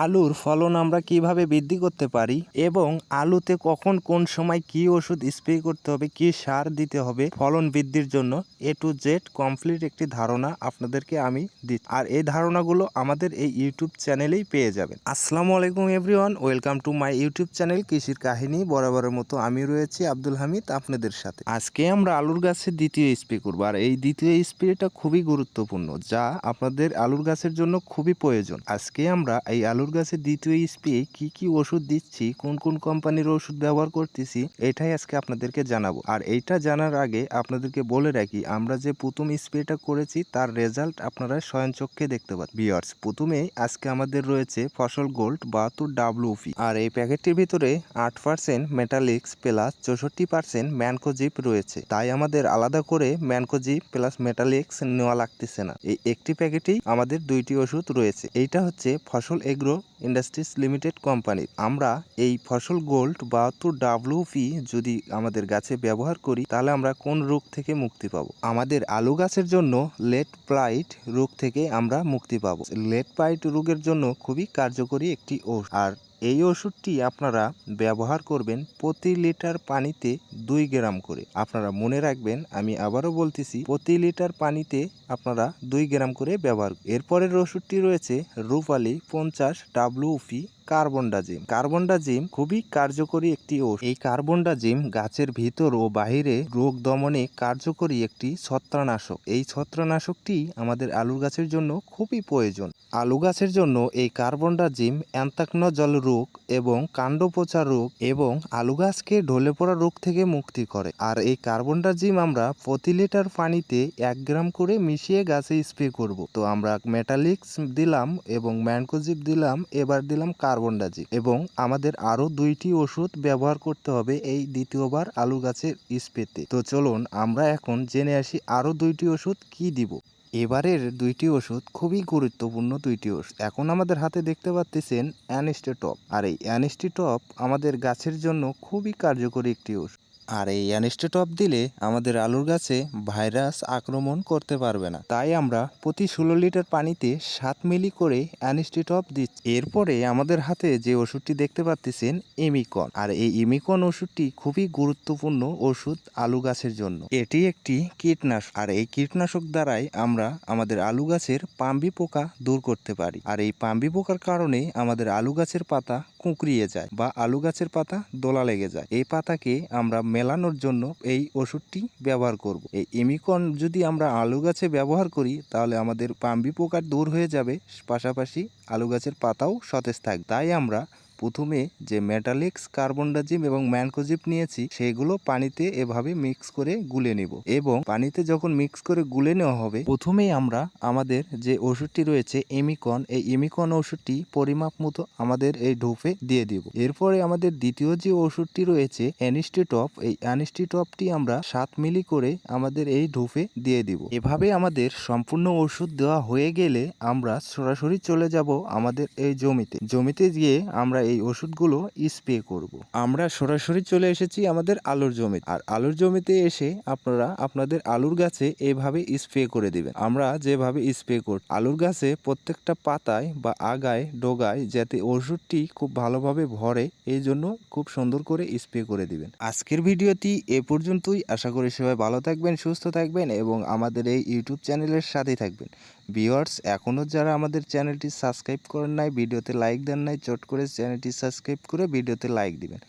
আলুর ফলন আমরা কীভাবে বৃদ্ধি করতে পারি এবং আলুতে কখন কোন সময় কি ওষুধ স্প্রে করতে হবে, কি সার দিতে হবে, ফলন বৃদ্ধির জন্য এ টু জেড কমপ্লিট একটি ধারণা আপনাদেরকে আমি দিই আর এই ধারণাগুলো আমাদের এই ইউটিউব চ্যানেলেই পেয়ে যাবেন। আসসালামু আলাইকুম everyone, welcome to my YouTube channel কৃষির কাহিনী। বরাবরের মতো আমি রয়েছি আব্দুল হামিদ আপনাদের সাথে। আজকে আমরা আলুর গাছের দ্বিতীয় স্প্রে করব। আর এই দ্বিতীয় স্প্রেটা খুবই গুরুত্বপূর্ণ, যা আপনাদের আলুর গাছের জন্য খুবই প্রয়োজন। আজকে আমরা এই আলুর গাছের দ্বিতীয় স্প্রে কি কি ওষুধ দিচ্ছি, কোন কোন কোম্পানির ওষুধ ব্যবহার করতেছি, এটাই আজকে আপনাদেরকে জানাব। আর এইটা জানার আগে আপনাদেরকে বলে রাখি, আমরা যে প্রথম স্প্রেটা করেছি তার রেজাল্ট আপনারা স্বয়ংচক্ষে দেখতে পাচ্ছেন। বিয়ার্স প্রথমে আজকে আমাদের রয়েছে ফসল গোল্ড বা বাহাত্তর ডাব্লিউপি। আর এই প্যাকেটটির ভিতরে আট পার্সেন্ট মেটালিক্স প্লাস চৌষট্টি পার্সেন্ট ম্যানকোজিপ রয়েছে। তাই আমাদের আলাদা করে ম্যানকোজিপ প্লাস মেটালিক্স নেওয়া লাগতেছে না। এই একটি প্যাকেটেই আমাদের দুইটি ওষুধ রয়েছে। এইটা হচ্ছে ফসল এগ্রো ইন্ডাস্ট্রিজ লিমিটেড কোম্পানির আমরা এই ফসল গোল্ড বাহাত্তর ডাব্লিউপি যদি আমাদের গাছে ব্যবহার করি, তাহলে আমরা কোন রোগ থেকে মুক্তি পাব? আমাদের আলু গাছের জন্য লেট প্লাইট রোগ থেকে আমরা মুক্তি পাব। লেট প্লাইট রোগের জন্য খুবই কার্যকরী একটি ওষুধ আর এই ওষুধটি আপনারা ব্যবহার করবেন প্রতি লিটার পানিতে দুই গ্রাম করে। আপনারা মনে রাখবেন, আমি আবারও বলতেছি, প্রতি লিটার পানিতে আপনারা দুই গ্রাম করে ব্যবহার এরপরের ওষুধটি রয়েছে রূপালি পঞ্চাশ ডাব্লিউপি কার্বনডাজিম। কার্বনডাজিম খুবই কার্যকরী একটি ওষুধ এই কার্বনডাজিম গাছের ভিতর ও বাহিরে রোগ দমনে কার্যকরী একটি ছত্রানাশক এই ছত্রানাশকটি আমাদের আলুর গাছের জন্য খুবই প্রয়োজন। আলু গাছের জন্য এই কার্বন কার্বনডাজিম অ্যান্তাকনজল রোগ এবং কাণ্ড পচা রোগ এবং আলু গাছকে ঢলে পড়া রোগ থেকে মুক্তি করে। আর এই কার্বন কার্বনডাজিম আমরা প্রতি লিটার পানিতে এক গ্রাম করে মিশিয়ে গাছে স্প্রে করব। তো আমরা মেটালিক্স দিলাম এবং ম্যানকোজিপ দিলাম, এবার দিলাম কার্বন কার্বনডাজিম এবং আমাদের আরও দুইটি ওষুধ ব্যবহার করতে হবে এই দ্বিতীয়বার আলু গাছের স্প্রেতে। তো চলুন আমরা এখন জেনে আসি আরও দুইটি ওষুধ কি দিব। এবারের দুইটি ওষুধ খুবই গুরুত্বপূর্ণ দুইটি ওষুধ। এখন আমাদের হাতে দেখতে পাচ্ছেন অ্যানিস্টেটপ। আর এই অ্যানিস্টেটপ আমাদের গাছের জন্য খুবই কার্যকরী একটি ওষুধ। আর এই অ্যানিস্টেটপ দিলে আমাদের আলুর গাছে ভাইরাস আক্রমণ করতে পারবে না। তাই আমরা প্রতি ষোলো লিটার পানিতে সাত মিলি করে অ্যানিস্টেটপ দিচ্ছি। এরপরে আমাদের হাতে যে ওষুধটি দেখতে পাচ্ছেন এমিকন আর এই ইমিকন ওষুধটি খুবই গুরুত্বপূর্ণ ওষুধ আলু গাছের জন্য। এটি একটি কীটনাশক। আর এই কীটনাশক দ্বারাই আমরা আমাদের আলু গাছের পাম্বি পোকা দূর করতে পারি। আর এই পাম্বি পোকার কারণে আমাদের আলু গাছের পাতা কুঁকড়িয়ে যায় বা আলু গাছের পাতা দোলা লেগে যায়। এই পাতাকে আমরা মেলানোর জন্য এই ওষুধটি ব্যবহার করব। এই এমিকন যদি আমরা আলু গাছে ব্যবহার করি, তাহলে আমাদের পাম্বি পোকা দূর হয়ে যাবে। পাশাপাশি আলু গাছের পাতাও সতেজ থাকবে। তাই আমরা প্রথমে যে মেটালিক্স কার্বনডাজিম এবং ম্যানকোজিপ নিয়েছি, সেগুলো পানিতে এভাবে মিক্স করে গুলে নিব। এবং পানিতে যখন মিক্স করে গুলে নেওয়া হবে, প্রথমেই আমরা আমাদের যে ওষুধটি রয়েছে এমিকন এই এমিকন ওষুধটি পরিমাপ মতো আমাদের এই ঢোপে দিয়ে দিব। এরপরে আমাদের দ্বিতীয় যে ওষুধটি রয়েছে অ্যানিস্টিটপ এই অ্যানিস্টিটপটি আমরা সাত মিলি করে আমাদের এই ঢোপে দিয়ে দিব। এভাবে আমাদের সম্পূর্ণ ওষুধ দেওয়া হয়ে গেলে আমরা সরাসরি চলে যাব আমাদের এই জমিতে। জমিতে গিয়ে আমরা এই ওষুধগুলো স্প্রে করব। আমরা সরাসরি চলে এসেছি আমাদের আলুর জমি আর আলুর জমিতে এসে আপনারা আপনাদের আলুর গাছে এভাবে স্প্রে করে দিবেন। আমরা যেভাবে স্প্রে করি, আলুর গাছে প্রত্যেকটা পাতায় বা আগায়, ডোগায় যাতে ওষুধটি খুব ভালোভাবে ভরে, এই জন্য খুব সুন্দর করে স্প্রে করে দিবেন। আজকের ভিডিওটি এ পর্যন্তই। আশা করি সবাই ভালো থাকবেন, সুস্থ থাকবেন এবং আমাদের এই ইউটিউব চ্যানেলের সাথেই থাকবেন। ভিওয়ার্স এখনও যারা আমাদের চ্যানেলটি সাবস্ক্রাইব করেন নাই, ভিডিওতে লাইক দেন নাই, চট করে চ্যানেলটি সাবস্ক্রাইব করে ভিডিওতে লাইক দিবেন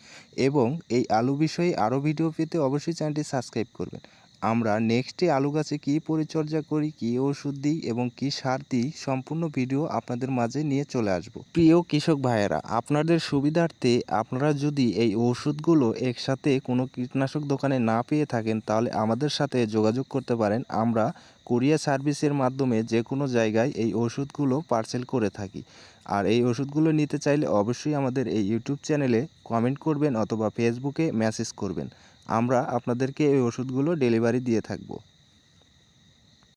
এবং এই আলু বিষয়ে আরও ভিডিও পেতে অবশ্যই চ্যানেলটি সাবস্ক্রাইব করবেন। আমরা নেক্সটে আলু গাছে কী পরিচর্যা করি, কী ওষুধ দিই এবং কী সার দিই সম্পূর্ণ ভিডিও আপনাদের মাঝে নিয়ে চলে আসব। প্রিয় কৃষক ভাইয়েরা, আপনাদের সুবিধার্থে আপনারা যদি এই ওষুধগুলো একসাথে কোনো কীটনাশক দোকানে না পেয়ে থাকেন, তাহলে আমাদের সাথে যোগাযোগ করতে পারেন। আমরা কুরিয়ার সার্ভিসের মাধ্যমে যে কোনো জায়গায় এই ওষুধগুলো পার্সেল করে থাকি। আর এই ওষুধগুলো নিতে চাইলে অবশ্যই আমাদের এই ইউটিউব চ্যানেলে কমেন্ট করবেন অথবা ফেসবুকে মেসেজ করবেন। আমরা আপনাদেরকে এই ওষুধগুলো ডেলিভারি দিয়ে থাকব।